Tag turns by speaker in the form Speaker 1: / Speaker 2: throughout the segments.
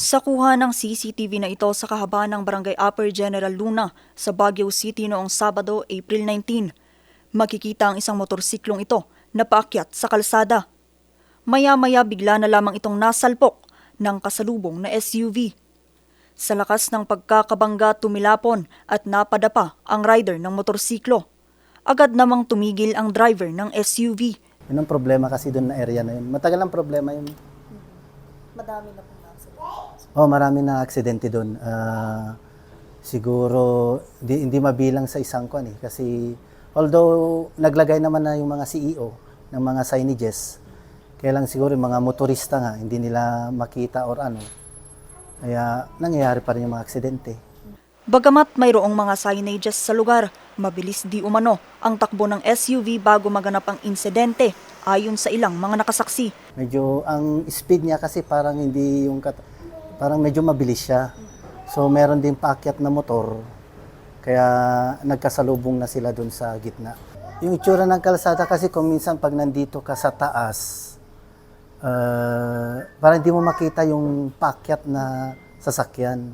Speaker 1: Sa kuha ng CCTV na ito sa kahabaan ng Barangay Upper General Luna sa Baguio City noong Sabado, April 19, makikita ang isang motorsiklong ito na paakyat sa kalsada. Maya-maya bigla na lamang itong nasalpok ng kasalubong na SUV. Sa lakas ng pagkakabangga tumilapon at napadapa ang rider ng motorsiklo. Agad namang tumigil ang driver ng SUV.
Speaker 2: Yun ang problema kasi doon na area na yun. Matagal ang problema yun.
Speaker 1: Madami na pong accident.
Speaker 2: Oh, marami na aksidente doon. Ah, siguro hindi, hindi mabilang sa isang kwan eh. Kasi although naglagay naman na yung mga CEO ng mga signages, kaya lang siguro yung mga motorista nga, hindi nila makita or ano. Kaya nangyayari pa rin yung mga aksidente.
Speaker 1: Bagamat mayroong mga signages sa lugar, mabilis di umano ang takbo ng SUV bago maganap ang insidente ayon sa ilang mga nakasaksi.
Speaker 2: Medyo ang speed niya kasi parang hindi yung kat- parang medyo mabilis siya. So meron din paakyat na motor. Kaya nagkasalubong na sila doon sa gitna. Yung itsura ng kalsada kasi kung minsan pag nandito ka sa taas, uh, parang hindi mo makita yung paakyat na sasakyan.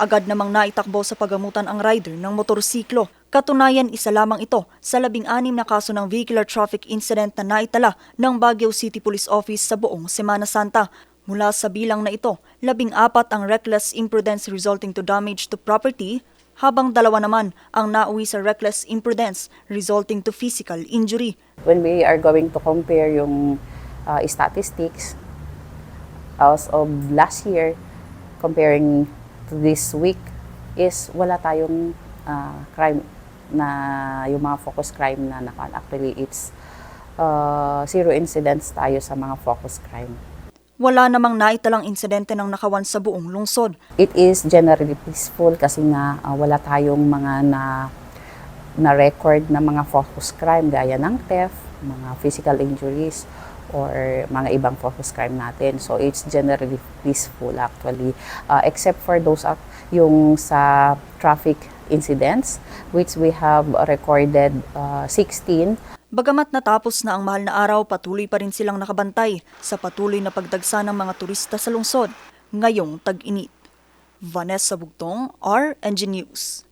Speaker 1: Agad namang naitakbo sa pagamutan ang rider ng motorsiklo. Katunayan isa lamang ito sa labing-anim na kaso ng vehicular traffic incident na naitala ng Baguio City Police Office sa buong Semana Santa. Mula sa bilang na ito, labing apat ang reckless imprudence resulting to damage to property, habang dalawa naman ang nauwi sa reckless imprudence resulting to physical injury.
Speaker 3: when we are going to compare yung uh, statistics as of last year comparing to this week is wala tayong uh, crime na yung mga focus crime na nakal actually it's uh, zero incidents tayo sa mga focus crime
Speaker 1: Wala namang naitalang insidente ng nakawan sa buong lungsod.
Speaker 3: it is generally peaceful kasi nga uh, wala tayong mga na na record na mga focus crime gaya ng theft, mga physical injuries or mga ibang focus crime natin. So it's generally peaceful actually Uh, except for those ac- yung sa traffic incidents which we have recorded uh, 16
Speaker 1: Bagamat natapos na ang mahal na araw, patuloy pa rin silang nakabantay sa patuloy na pagdagsa ng mga turista sa lungsod ngayong tag-init. Vanessa Bugtong, RNG News.